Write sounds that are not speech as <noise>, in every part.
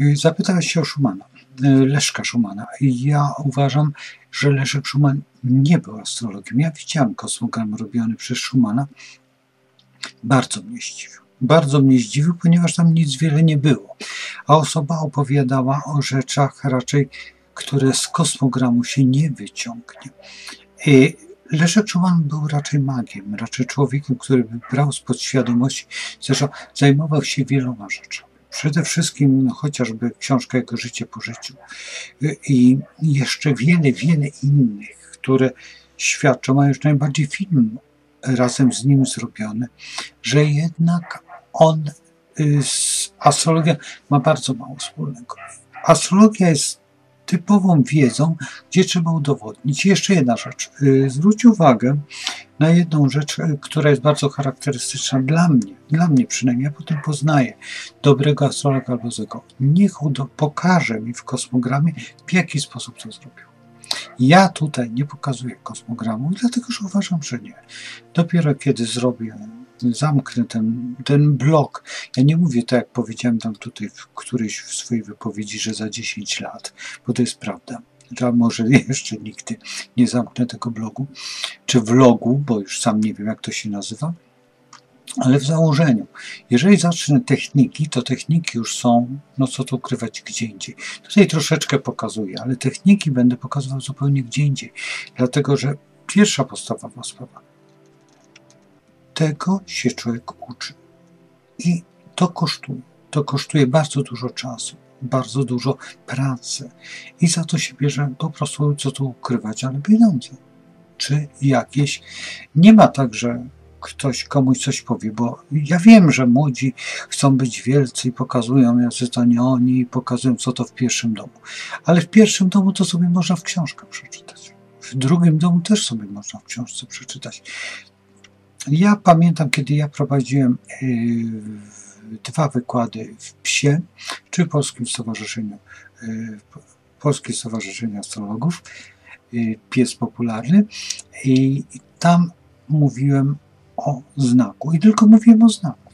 Y, Zapytałeś się o Schumana, y, Leszka Schumana. I Ja uważam, że Leszek Schuman nie był astrologiem. Ja widziałem kosmogram robiony przez Schumana. Bardzo mnie zdziwił. Bardzo mnie zdziwił, ponieważ tam nic wiele nie było. A osoba opowiadała o rzeczach raczej, które z kosmogramu się nie wyciągnie. Y, Leszek Schuman był raczej magiem, raczej człowiekiem, który by brał z podświadomości, zresztą zajmował się wieloma rzeczami. Przede wszystkim no, chociażby książka Jego życie po życiu Y, i jeszcze wiele, wiele innych, które świadczą, a już najbardziej film razem z nim zrobiony, że jednak on y, z astrologią ma bardzo mało wspólnego. Astrologia jest typową wiedzą, gdzie trzeba udowodnić. Jeszcze jedna rzecz. Y, Zwróć uwagę na jedną rzecz, y, która jest bardzo charakterystyczna dla mnie, dla mnie przynajmniej, ja potem poznaję dobrego astrologa albo złego. Niech udo- pokaże mi w kosmogramie, w jaki sposób to zrobił. Ja tutaj nie pokazuję kosmogramu, dlatego że uważam, że nie. Dopiero kiedy zrobię, zamknę ten, ten blok, ja nie mówię tak, jak powiedziałem tam tutaj w którejś w swojej wypowiedzi, że za 10 lat, bo to jest prawda. Że może <laughs> jeszcze nigdy nie zamknę tego blogu, czy vlogu, bo już sam nie wiem, jak to się nazywa, ale w założeniu, jeżeli zacznę techniki, to techniki już są, no co tu ukrywać, gdzie indziej. Tutaj troszeczkę pokazuję, ale techniki będę pokazywał zupełnie gdzie indziej, dlatego że pierwsza podstawowa sprawa, tego się człowiek uczy. I to kosztuje. To kosztuje bardzo dużo czasu, bardzo dużo pracy. I za to się bierze po prostu, co tu ukrywać, ale pieniądze. Czy jakieś. Nie ma tak, że ktoś komuś coś powie, bo ja wiem, że młodzi chcą być wielcy i pokazują, jacy to nie oni, i pokazują, co to w pierwszym domu. Ale w pierwszym domu to sobie można w książkach przeczytać. W drugim domu też sobie można w książce przeczytać. Ja pamiętam, kiedy ja prowadziłem yy, dwa wykłady w PSie, czy Polskim Stowarzyszeniu, yy, Polskie Stowarzyszenie Astrologów, yy, pies popularny, i tam mówiłem o znaku. I tylko mówiłem o znaku.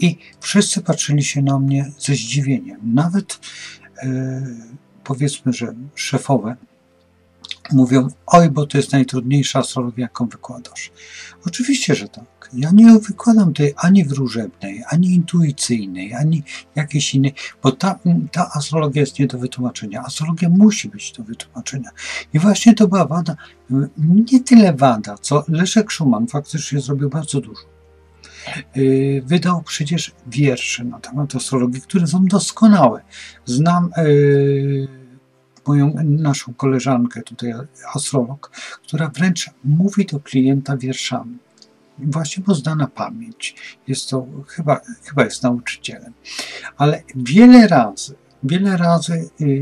I wszyscy patrzyli się na mnie ze zdziwieniem. Nawet e, powiedzmy, że szefowe mówią, oj, bo to jest najtrudniejsza astrologia, jaką wykładasz. Oczywiście, że tak. Ja nie wykładam tej ani wróżebnej, ani intuicyjnej, ani jakiejś innej, bo ta, ta astrologia jest nie do wytłumaczenia. Astrologia musi być do wytłumaczenia. I właśnie to była wada, nie tyle wada, co Leszek Schumann faktycznie zrobił bardzo dużo. Yy, Wydał przecież wiersze na temat astrologii, które są doskonałe. Znam yy, moją naszą koleżankę, tutaj astrolog, która wręcz mówi do klienta wierszami. Właśnie bo zna na pamięć. Jest to, chyba, chyba jest nauczycielem. Ale wiele razy, wiele razy yy,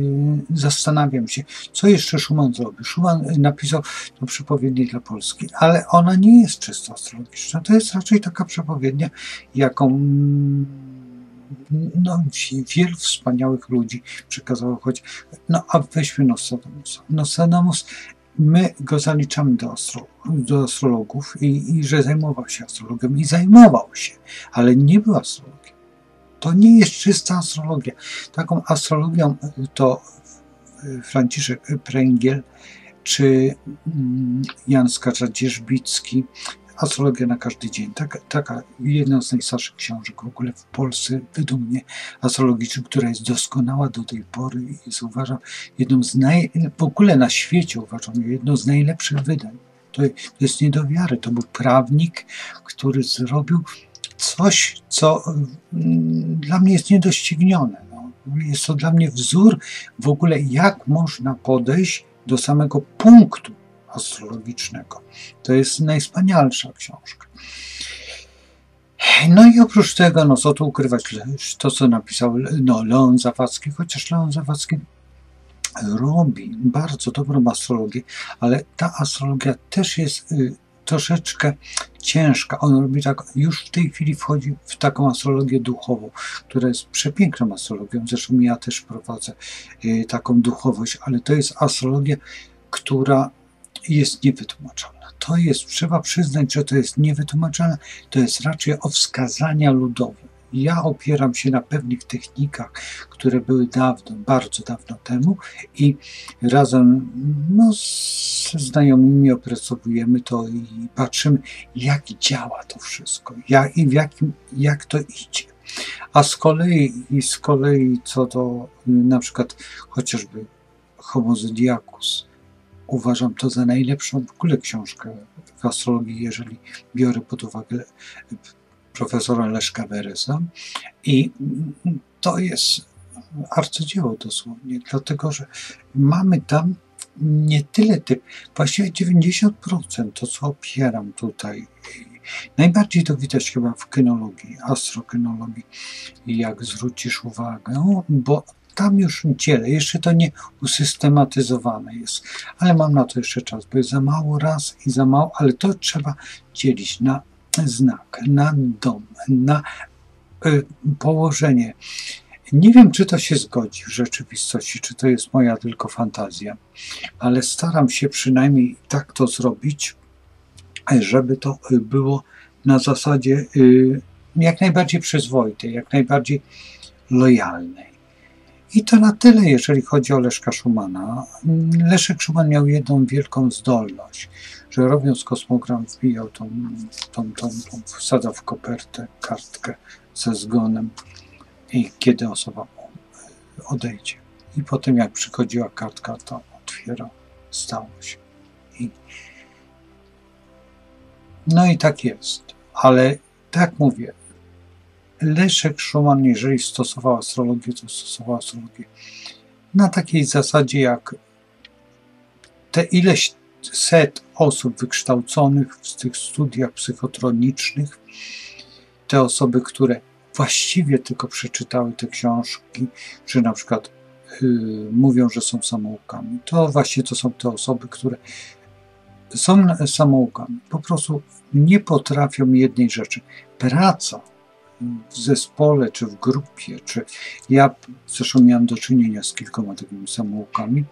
zastanawiam się, co jeszcze Schumann zrobił. Schumann napisał tą przepowiednię dla Polski, ale ona nie jest czysto astrologiczna. To jest raczej taka przepowiednia, jaką no, wielu wspaniałych ludzi przekazało, choć, no a weźmy Nostradamusa. Nostradamus, my go zaliczamy do, astro, do astrologów i, i że zajmował się astrologią i zajmował się, ale nie był astrologiem. To nie jest czysta astrologia. Taką astrologią to Franciszek Pręgiel czy mm, Jan Skaczadzierzbicki, Astrologia na każdy dzień. Taka, taka jedna z najstarszych książek w ogóle w Polsce, według mnie, astrologicznych, która jest doskonała do tej pory i jest, uważam, jedną z naj... w ogóle na świecie uważam, jedną z najlepszych wydań. To, jest nie do wiary. To był prawnik, który zrobił coś, co mm, dla mnie jest niedoścignione. No. Jest to dla mnie wzór w ogóle, jak można podejść do samego punktu astrologicznego. To jest najwspanialsza książka. No i oprócz tego, no co tu ukrywać, to co napisał no, Leon Zawadzki, chociaż Leon Zawadzki robi bardzo dobrą astrologię, ale ta astrologia też jest y, troszeczkę ciężka. On robi tak, już w tej chwili wchodzi w taką astrologię duchową, która jest przepiękną astrologią. Zresztą ja też prowadzę y, taką duchowość, ale to jest astrologia, która jest niewytłumaczalna. To jest, trzeba przyznać, że to jest niewytłumaczalne, to jest raczej o wskazania ludowe. ja opieram się na pewnych technikach, które były dawno, bardzo dawno temu i razem no, z znajomymi opracowujemy to i patrzymy, jak działa to wszystko jak, i w jakim, jak to idzie. A z kolei, i z kolei co do na przykład chociażby Homo uważam to za najlepszą w ogóle książkę w astrologii, jeżeli biorę pod uwagę profesora Leszka Beresa. I to jest arcydzieło dosłownie, dlatego że mamy tam nie tyle typ, właściwie 90% to, co opieram tutaj. Najbardziej to widać chyba w kynologii, astrokynologii, jak zwrócisz uwagę, bo tam już dzielę, jeszcze to nie usystematyzowane jest, ale mam na to jeszcze czas, bo jest za mało raz i za mało, ale to trzeba dzielić na znak, na dom, na y, położenie. Nie wiem, czy to się zgodzi w rzeczywistości, czy to jest moja tylko fantazja, ale staram się przynajmniej tak to zrobić, żeby to było na zasadzie y, jak najbardziej przyzwoitej, jak najbardziej lojalnej. I to na tyle, jeżeli chodzi o Leszka Schumana. Leszek Schuman miał jedną wielką zdolność, że robiąc kosmogram wbijał tą, tą, tą, tą wsadzał w kopertę kartkę ze zgonem i kiedy osoba odejdzie. I potem jak przychodziła kartka, to otwierał, stało się. I... No i tak jest. Ale tak mówię, Leszek Schumann, jeżeli stosował astrologię, to stosował astrologię na takiej zasadzie jak te ileś set osób wykształconych w tych studiach psychotronicznych, te osoby, które właściwie tylko przeczytały te książki, czy na przykład yy, mówią, że są samoukami, to właśnie to są te osoby, które są samoukami. Po prostu nie potrafią jednej rzeczy. Praca w zespole, czy w grupie, czy ja zresztą miałem do czynienia z kilkoma takimi samoukami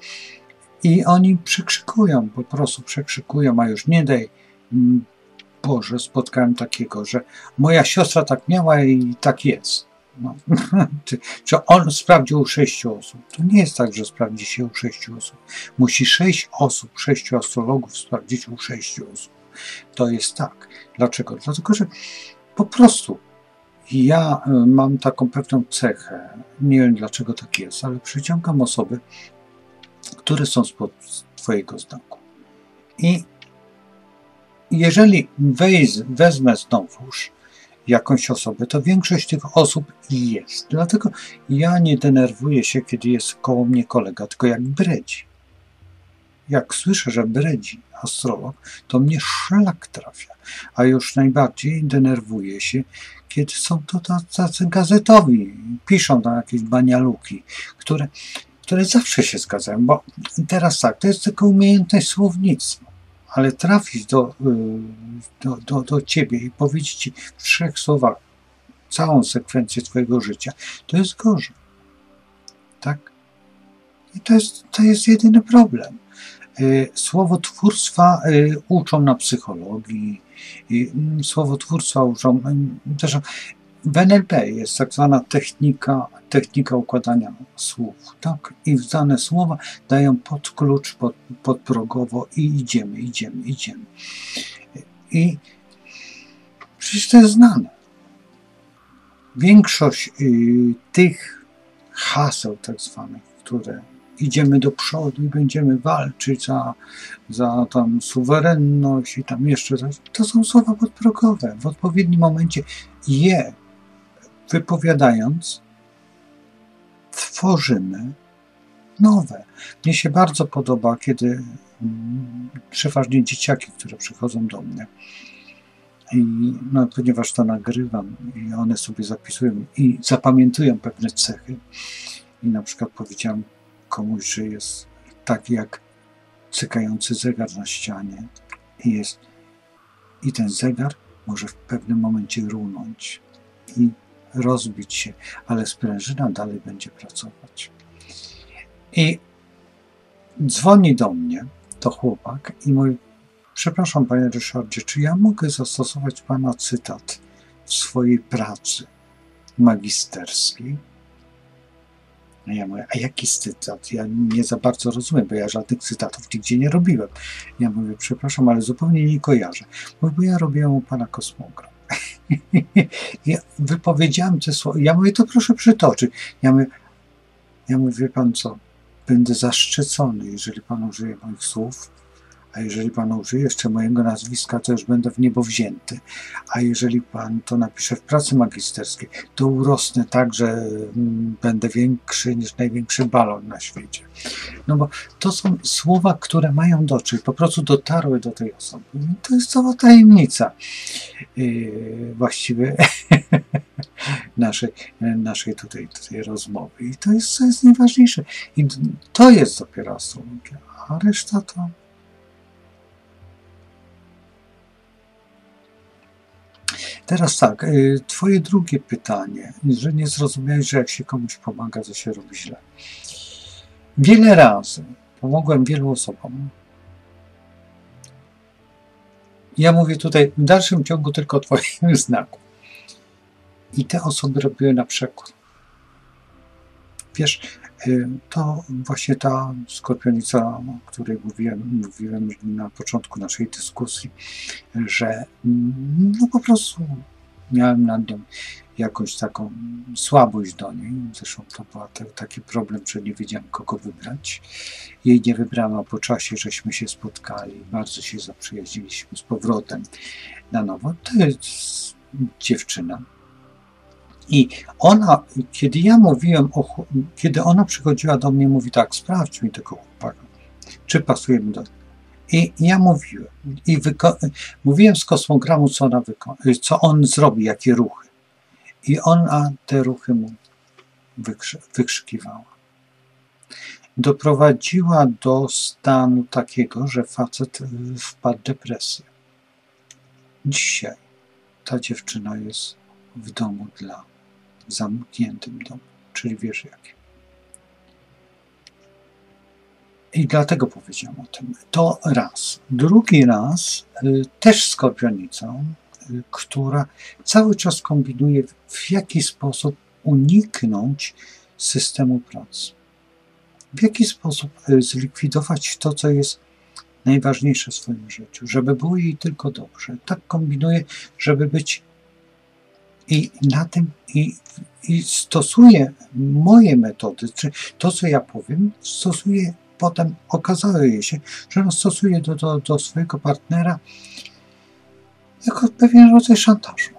i oni przekrzykują, po prostu przekrzykują, a już nie daj mm, Boże, spotkałem takiego, że moja siostra tak miała i tak jest. No. <laughs> czy, czy on sprawdził u sześciu osób? To nie jest tak, że sprawdzi się u sześciu osób. Musi sześć osób, sześciu astrologów sprawdzić u sześciu osób. To jest tak. Dlaczego? Dlatego, że po prostu ja y, mam taką pewną cechę, nie wiem dlaczego tak jest, ale przyciągam osoby, które są spod Twojego znaku. I jeżeli wejz, wezmę znowuż jakąś osobę, to większość tych osób jest. Dlatego ja nie denerwuję się, kiedy jest koło mnie kolega, tylko jak bredzi. Jak słyszę, że bredzi astrolog, to mnie szlak trafia. A już najbardziej denerwuję się, kiedy są to tacy gazetowi, piszą tam jakieś banialuki, które, które zawsze się zgadzają, bo teraz tak, to jest tylko umiejętność słownictwa, ale trafić do, y, do, do, do ciebie i powiedzieć ci w trzech słowach całą sekwencję twojego życia, to jest gorzej. Tak? I to jest, to jest jedyny problem. Y, słowotwórstwa y, uczą na psychologii, mm, słowotwórstwa uczą też w NLP jest tak zwana technika, technika układania słów, tak? I dane słowa dają pod klucz, pod, podprogowo i idziemy, idziemy, idziemy. I przecież to jest znane. Większość y, tych haseł tak zwanych, które idziemy do przodu i będziemy walczyć za, za tam suwerenność i tam jeszcze coś. To są słowa podprogowe. W odpowiednim momencie je wypowiadając tworzymy nowe. Mnie się bardzo podoba, kiedy mm, przeważnie dzieciaki, które przychodzą do mnie, i no, ponieważ to nagrywam i one sobie zapisują i zapamiętują pewne cechy. I na przykład powiedziałem komuś, że jest tak jak cykający zegar na ścianie i jest i ten zegar może w pewnym momencie runąć i rozbić się, ale sprężyna dalej będzie pracować. I dzwoni do mnie to chłopak i mówi: Przepraszam, panie Ryszardzie, czy ja mogę zastosować pana cytat w swojej pracy? magisterskiej. A ja mówię, a jaki cytat? Ja nie za bardzo rozumiem, bo ja żadnych cytatów nigdzie nie robiłem. Ja mówię, przepraszam, ale zupełnie nie kojarzę. Mówię, bo ja robiłem u pana kosmogram. <laughs> ja wypowiedziałem te słowa. Ja mówię, to proszę przytoczyć. Ja mówię, ja mówię, wie pan co, będę zaszczycony, jeżeli pan użyje moich słów a jeżeli Pan użyje jeszcze mojego nazwiska, to już będę w niebo wzięty. A jeżeli Pan to napisze w pracy magisterskiej, to urosnę tak, że mm, będę większy niż największy balon na świecie. No bo to są słowa, które mają dotrzeć, po prostu dotarły do tej osoby. I to jest cała tajemnica yy, właściwie <laughs> naszej, naszej tutaj, tutaj rozmowy. I to jest, co jest najważniejsze. I to jest dopiero astrologia, a reszta to Teraz tak, y, twoje drugie pytanie, że nie zrozumiałeś, że jak się komuś pomaga, to się robi źle. Wiele razy pomogłem wielu osobom. Ja mówię tutaj w dalszym ciągu tylko o twoim <laughs> znaku. I te osoby robiły na przekór. Wiesz, y, to właśnie ta skorpionica, o której mówiłem, mówiłem na początku naszej dyskusji, że mm, no po prostu miałem nad nią jakąś taką słabość do niej. Zresztą to był taki problem, że nie wiedziałem, kogo wybrać. Jej nie wybrałem, a po czasie żeśmy się spotkali, bardzo się zaprzyjaźniliśmy z powrotem na nowo. To jest dziewczyna, i ona, kiedy ja mówiłem, o, kiedy ona przychodziła do mnie, mówi tak, sprawdź mi tego chłopaka, czy pasuje mi do i ja mówiłem, i mówiłem z kosmogramu, co, ona co on zrobi, jakie ruchy. I ona te ruchy mu wykrzy wykrzykiwała. Doprowadziła do stanu takiego, że facet y, wpadł w depresję. Dzisiaj ta dziewczyna jest w domu dla zamkniętym domu, czyli wiesz jakie. I dlatego powiedziałem o tym. To raz. Drugi raz, y, też skorpionicą, y, która cały czas kombinuje, w jaki sposób uniknąć systemu pracy. W jaki sposób y, zlikwidować to, co jest najważniejsze w swoim życiu, żeby było jej tylko dobrze. Tak kombinuje, żeby być i na tym i, i stosuję moje metody, czy to, co ja powiem, stosuję potem, okazuje się, że stosuje do, do, do swojego partnera jako pewien rodzaj szantażu.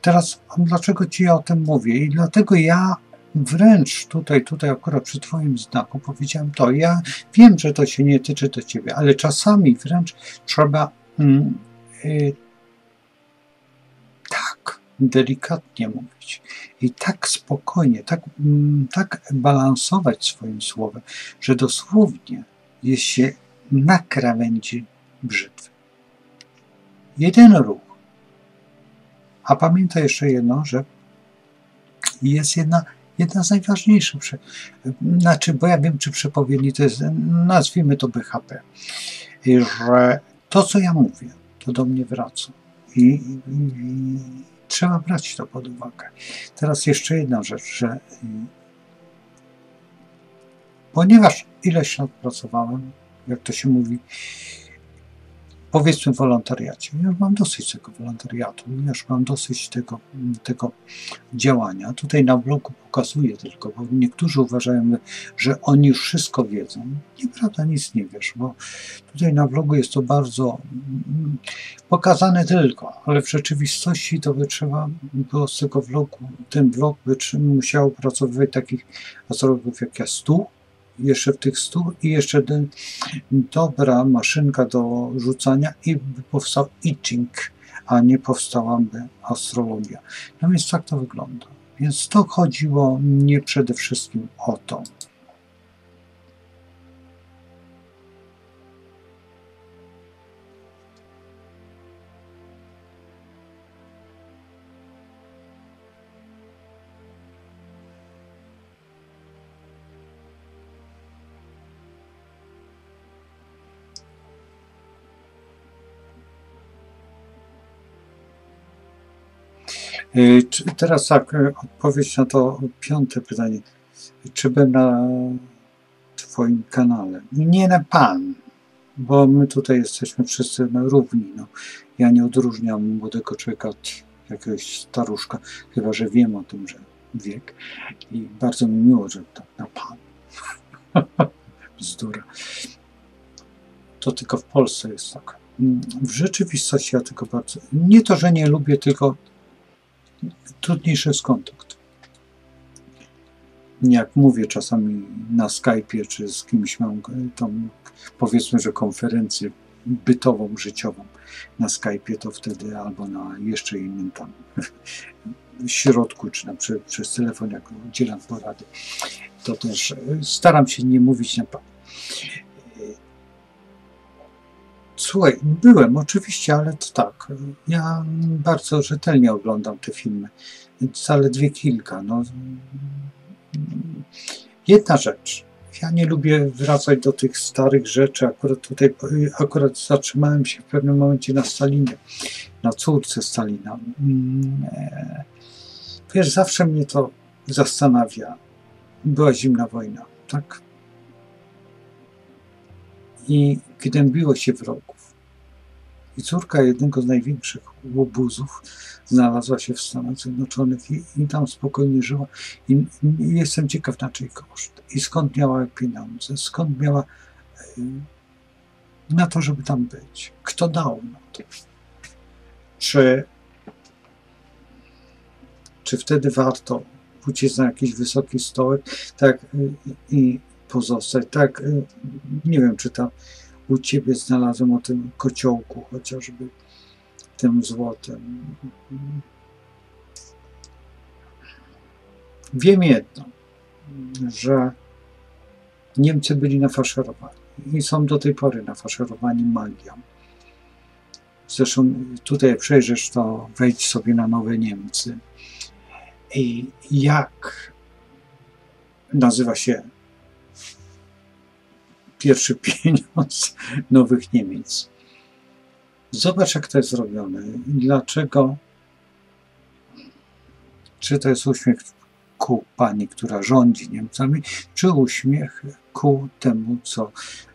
Teraz dlaczego Ci o tym mówię? I dlatego ja wręcz tutaj, tutaj akurat przy Twoim znaku powiedziałem to. Ja wiem, że to się nie tyczy do Ciebie, ale czasami wręcz trzeba mm, y, delikatnie mówić i tak spokojnie, tak, mm, tak balansować swoim słowem, że dosłownie jest się na krawędzi brzytwy. Jeden ruch. A pamiętaj jeszcze jedno, że jest jedna, jedna z najważniejszych, znaczy, bo ja wiem, czy przepowiedni to jest, nazwijmy to BHP, że to, co ja mówię, to do mnie wraca. I, i, Trzeba brać to pod uwagę. Teraz jeszcze jedna rzecz, że y, ponieważ ileś lat pracowałem, jak to się mówi, powiedzmy wolontariacie. Ja mam dosyć tego wolontariatu, już mam dosyć tego, tego działania. Tutaj na blogu pokazuję tylko, bo niektórzy uważają, że oni już wszystko wiedzą. Nieprawda, nic nie wiesz, bo tutaj na blogu jest to bardzo mm, pokazane tylko, ale w rzeczywistości to by trzeba było z tego vlogu, ten vlog by musiał pracować takich astrologów jak ja stu, jeszcze w tych stu i jeszcze dobra maszynka do rzucania i powstał itching, a nie powstałaby astrologia. No więc tak to wygląda. Więc to chodziło nie przede wszystkim o to. Teraz tak, y, odpowiedź na to piąte pytanie. Czy będę na Twoim kanale? Nie na Pan, bo my tutaj jesteśmy wszyscy równi. No. Ja nie odróżniam młodego człowieka od jakiegoś staruszka, chyba że wiem o tym, że wiek. I bardzo mi miło, że tak na Pan. <laughs> Bzdura. To tylko w Polsce jest tak. W rzeczywistości ja tylko bardzo. Nie to, że nie lubię, tylko trudniejszy jest kontakt. Jak mówię czasami na Skype'ie, czy z kimś mam tą, powiedzmy, że konferencję bytową, życiową na Skype'ie, to wtedy albo na jeszcze innym tam <laughs> środku, czy na, przez, przez telefon, jak udzielam porady, to też staram się nie mówić na pan. Słuchaj, byłem oczywiście, ale to tak. Ja bardzo rzetelnie oglądam te filmy. Zaledwie kilka. No. Jedna rzecz. Ja nie lubię wracać do tych starych rzeczy. Akurat tutaj, akurat zatrzymałem się w pewnym momencie na Stalinie, na córce Stalina. Wiesz, zawsze mnie to zastanawia. Była zimna wojna, tak? i gnębiło się wrogów. I córka jednego z największych łobuzów znalazła się w Stanach Zjednoczonych i, i tam spokojnie żyła. I, I, jestem ciekaw na czyj koszt. I skąd miała pieniądze, skąd miała y, na to, żeby tam być. Kto dał na to? Czy, czy wtedy warto uciec na jakiś wysoki stołek tak, y, i pozostać. Tak, y, nie wiem, czy tam u ciebie znalazłem o tym kociołku, chociażby tym złotem. Wiem jedno, że Niemcy byli nafaszerowani i są do tej pory nafaszerowani magią. Zresztą tutaj przejrzysz, to wejdź sobie na nowe Niemcy. I jak nazywa się pierwszy <laughs> pieniądz nowych Niemiec. Zobacz, jak to jest zrobione. Dlaczego? Czy to jest uśmiech ku pani, która rządzi Niemcami, czy uśmiech ku temu, co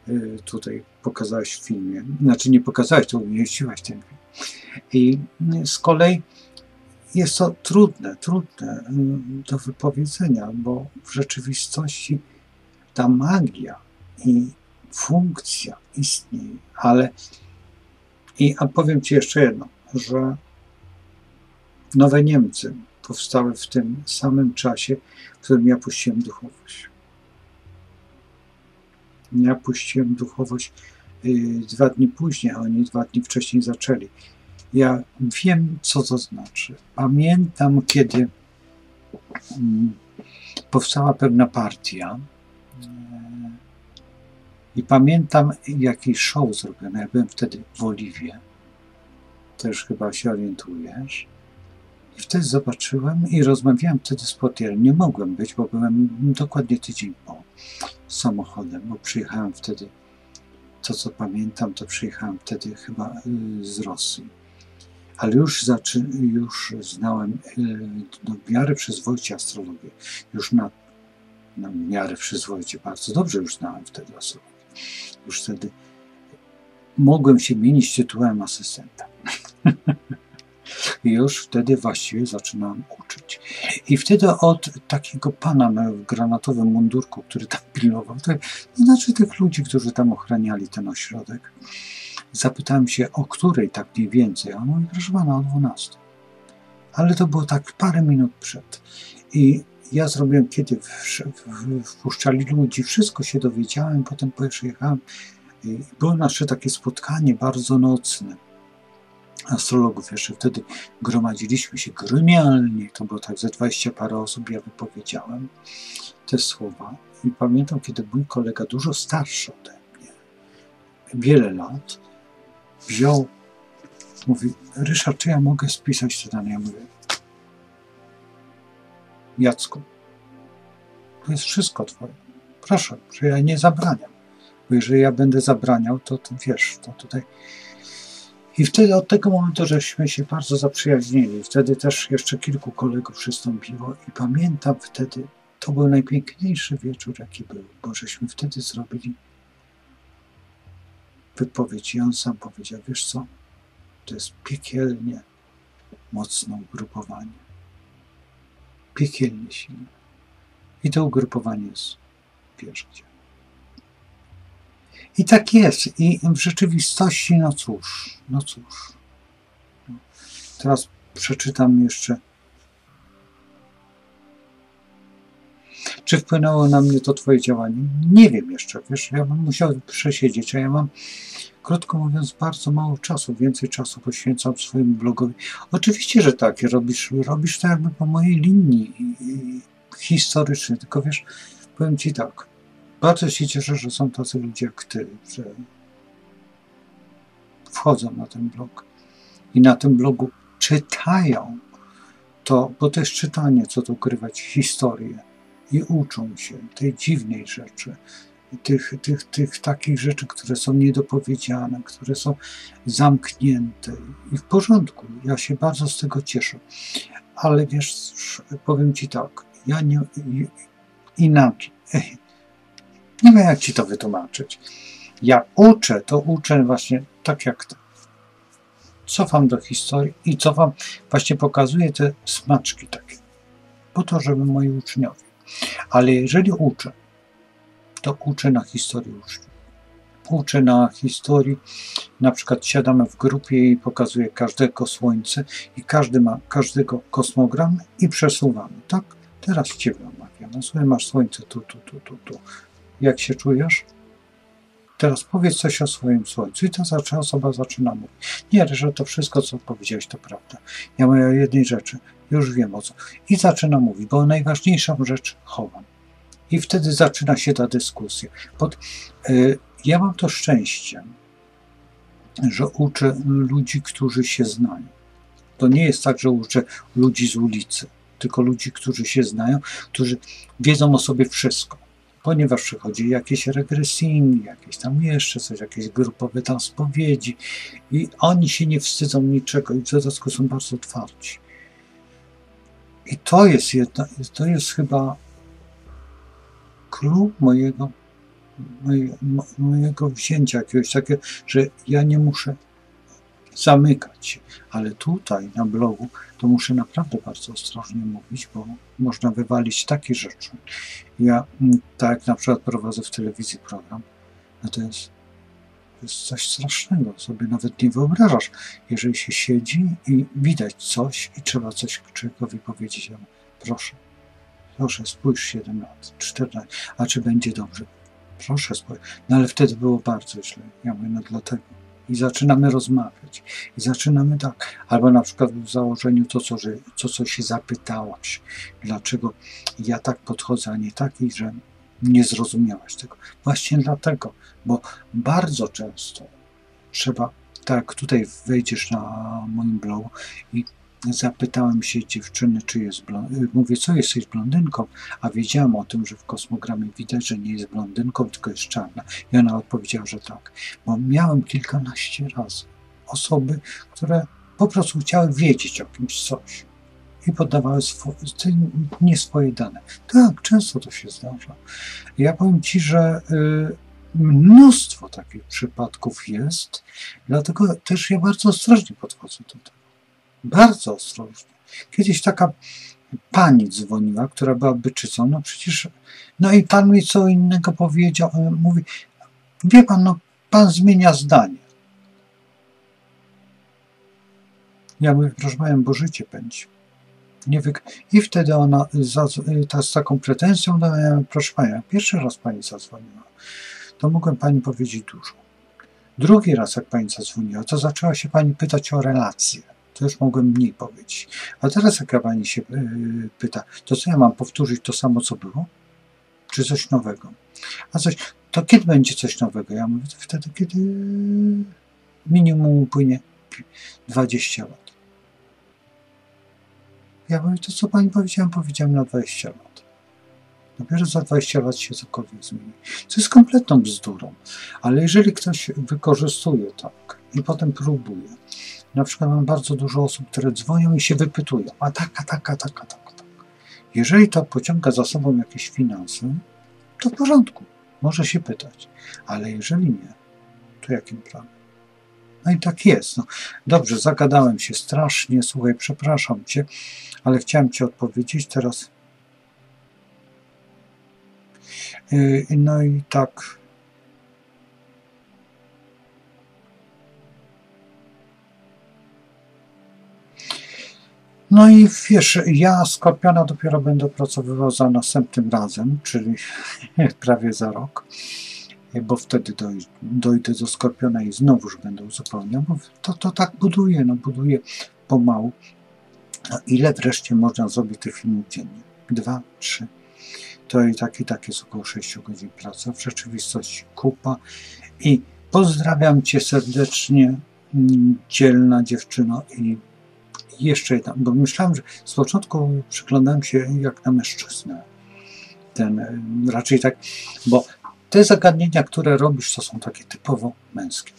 y, tutaj pokazałeś w filmie. Znaczy nie pokazałeś, to umieściłaś ten film. I z kolei jest to trudne, trudne y, do wypowiedzenia, bo w rzeczywistości ta magia i funkcja istnieje, ale i a powiem Ci jeszcze jedno, że nowe Niemcy powstały w tym samym czasie, w którym ja puściłem duchowość. Ja puściłem duchowość y, dwa dni później, a oni dwa dni wcześniej zaczęli. Ja wiem, co to znaczy. Pamiętam, kiedy mm, powstała pewna partia, i pamiętam jakiś show zrobiony. Ja byłem wtedy w Oliwie. Też chyba się orientujesz. I wtedy zobaczyłem i rozmawiałem wtedy z portierem. Nie mogłem być, bo byłem dokładnie tydzień po samochodem, bo przyjechałem wtedy, to co pamiętam, to przyjechałem wtedy chyba y, z Rosji. Ale już, zaczy, już znałem do y, miarę przyzwoicie astrologię. Już na, na miarę przyzwoicie, bardzo dobrze już znałem wtedy astrologię już wtedy mogłem się mienić tytułem asystenta. I <laughs> już wtedy właściwie zaczynałem uczyć. I wtedy od takiego pana w granatowym mundurku, który tam <laughs> pilnował, to znaczy tych ludzi, którzy tam ochraniali ten ośrodek, zapytałem się, o której tak mniej więcej. A on mówi, proszę pana, o 12. Ale to było tak parę minut przed. I ja zrobiłem, kiedy wpuszczali ludzi, wszystko się dowiedziałem, potem pojechałem. Było nasze takie spotkanie bardzo nocne astrologów. Jeszcze wtedy gromadziliśmy się gremialnie, to było tak ze 20 parę osób, ja wypowiedziałem te słowa. I pamiętam, kiedy mój kolega, dużo starszy ode mnie, wiele lat, wziął, mówi, Ryszard, czy ja mogę spisać te dane? Ja mówię, Jacku, to jest wszystko Twoje. Proszę, że ja nie zabraniam. Bo jeżeli ja będę zabraniał, to, wiesz, to tutaj I wtedy od tego momentu, żeśmy się bardzo zaprzyjaźnili. Wtedy też jeszcze kilku kolegów przystąpiło i pamiętam wtedy, to był najpiękniejszy wieczór, jaki był, bo żeśmy wtedy zrobili wypowiedź i on sam powiedział, wiesz co, to jest piekielnie mocne ugrupowanie. Piekielnie silne. I to ugrupowanie jest, wiesz gdzie. I tak jest. I w rzeczywistości, no cóż, no cóż. Teraz przeczytam jeszcze. Czy wpłynęło na mnie to Twoje działanie? Nie wiem jeszcze, wiesz, ja bym musiał przesiedzieć, a ja mam, krótko mówiąc, bardzo mało czasu, więcej czasu poświęcam swojemu blogowi. Oczywiście, że tak, robisz, robisz to jakby po mojej linii historycznej, tylko wiesz, powiem Ci tak, bardzo się cieszę, że są tacy ludzie jak Ty, że wchodzą na ten blog i na tym blogu czytają to, bo to jest czytanie, co tu ukrywać, historię i uczą się tej dziwnej rzeczy, tych, tych, tych takich rzeczy, które są niedopowiedziane, które są zamknięte i w porządku. Ja się bardzo z tego cieszę. Ale wiesz, powiem Ci tak, ja nie inaczej. Nie wiem, jak ci to wytłumaczyć. Ja uczę, to uczę właśnie tak jak to. Cofam do historii i cofam, właśnie pokazuję te smaczki takie. Po to, żeby moi uczniowie. Ale jeżeli uczę, to uczę na historii uczniów. Uczę na historii, na przykład siadamy w grupie i pokazuję każdego słońce i każdy ma każdego kosmogram i przesuwamy, tak? Teraz Ciebie omawiam. No słuchaj, masz słońce tu, tu, tu, tu, tu. Jak się czujesz? Teraz powiedz coś o swoim słońcu. I ta osoba zaczyna mówić. Nie, że to wszystko, co powiedziałeś, to prawda. Ja mówię o jednej rzeczy. Już wiem o co. I zaczyna mówić, bo najważniejszą rzecz chowam. I wtedy zaczyna się ta dyskusja. Pod, y, ja mam to szczęście, że uczę ludzi, którzy się znają. To nie jest tak, że uczę ludzi z ulicy, tylko ludzi, którzy się znają, którzy wiedzą o sobie wszystko ponieważ przychodzi jakieś regresyjni, jakieś tam jeszcze coś, jakieś grupowe tam spowiedzi i oni się nie wstydzą niczego i w dodatku są bardzo twardzi. I to jest jedna, to jest chyba klub mojego, mojego, wzięcia jakiegoś takiego, że ja nie muszę zamykać się. Ale tutaj na blogu to muszę naprawdę bardzo ostrożnie mówić, bo można wywalić takie rzeczy. Ja, mm, tak na przykład prowadzę w telewizji program, no to jest, to jest coś strasznego, sobie nawet nie wyobrażasz, jeżeli się siedzi i widać coś i trzeba coś człowiekowi powiedzieć. Ja proszę, proszę, spójrz 7 lat, 14, a czy będzie dobrze? Proszę spójrz. No ale wtedy było bardzo źle. Ja mówię, no dlatego i zaczynamy rozmawiać. I zaczynamy tak. Albo na przykład w założeniu to, co, że, to, co się zapytałaś, dlaczego ja tak podchodzę, a nie tak, i że nie zrozumiałaś tego. Właśnie dlatego, bo bardzo często trzeba, tak tutaj wejdziesz na moim blogu i Zapytałem się dziewczyny, czy jest blondynką. Mówię, co jesteś blondynką? A wiedziałam o tym, że w kosmogramie widać, że nie jest blondynką, tylko jest czarna. I ona odpowiedziała, że tak. Bo miałem kilkanaście razy osoby, które po prostu chciały wiedzieć o kimś coś i podawały swo- nie swoje dane. Tak, często to się zdarza. Ja powiem Ci, że y, mnóstwo takich przypadków jest, dlatego też ja bardzo ostrożnie podchodzę do tego. Bardzo ostrożnie. Kiedyś taka pani dzwoniła, która była byczycą, no przecież, no i pan mi co innego powiedział, e, mówi, wie pan, no pan zmienia zdanie. Ja mówię, proszę panią, bo życie pędzi. Nie wy... I wtedy ona za, ta, z taką pretensją, no, ja, proszę panią, pierwszy raz pani zadzwoniła, to mogłem pani powiedzieć dużo. Drugi raz, jak pani zadzwoniła, to zaczęła się pani pytać o relacje to już mogłem mniej powiedzieć. A teraz jak pani się yy, pyta, to co ja mam powtórzyć to samo, co było? Czy coś nowego? A coś, to kiedy będzie coś nowego? Ja mówię, wtedy, kiedy minimum upłynie 20 lat. Ja mówię, to co pani powiedziałem, powiedziałem na 20 lat. Dopiero za 20 lat się cokolwiek zmieni. To jest kompletną bzdurą. Ale jeżeli ktoś wykorzystuje tak, i potem próbuję. Na przykład mam bardzo dużo osób, które dzwonią i się wypytują, a taka, taka, taka, taka. taka. Jeżeli to pociąga za sobą jakieś finanse, to w porządku, może się pytać. Ale jeżeli nie, to jakim prawem? No i tak jest. No, dobrze, zagadałem się strasznie, słuchaj, przepraszam cię, ale chciałem ci odpowiedzieć teraz. Yy, no i tak. No i wiesz, ja Skorpiona dopiero będę opracowywał za następnym razem, czyli <laughs> prawie za rok, bo wtedy doj, dojdę do Skorpiona i znowuż będę uzupełniał, bo to, to tak buduje, no buduje pomału. A ile wreszcie można zrobić tych filmów dziennie? Dwa, trzy. To i tak, i tak jest około 6 godzin pracy. W rzeczywistości kupa. I pozdrawiam Cię serdecznie, dzielna dziewczyno i jeszcze jedna, bo myślałem, że z początku przyglądałem się jak na mężczyznę. Ten, y, raczej tak, bo te zagadnienia, które robisz, to są takie typowo męskie.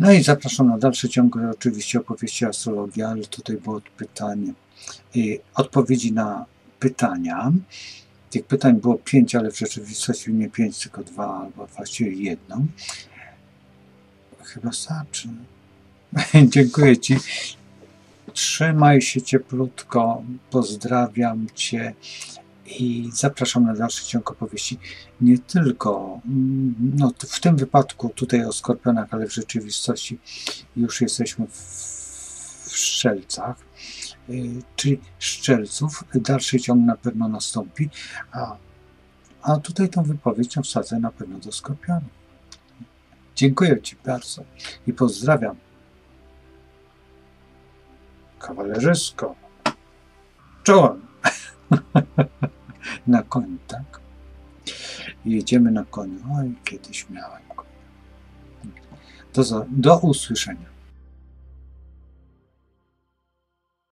No i zapraszam na dalszy ciąg oczywiście opowieści astrologii, ale tutaj było pytanie, y, odpowiedzi na pytania. Tych pytań było pięć, ale w rzeczywistości nie pięć, tylko dwa, albo właściwie jedno. Chyba starczy. <laughs> Dziękuję Ci Trzymaj się cieplutko, pozdrawiam Cię i zapraszam na dalszy ciąg opowieści. Nie tylko, mm, no w tym wypadku tutaj o skorpionach, ale w rzeczywistości już jesteśmy w szczelcach, y, czyli szczelców. Dalszy ciąg na pewno nastąpi, a, a tutaj tą wypowiedź wsadzę na pewno do skorpionów. Dziękuję Ci bardzo i pozdrawiam kawalerzysko, czołem. <laughs> na koniu, tak? Jedziemy na koniu. Oj, kiedyś miałem konia. Do, do usłyszenia.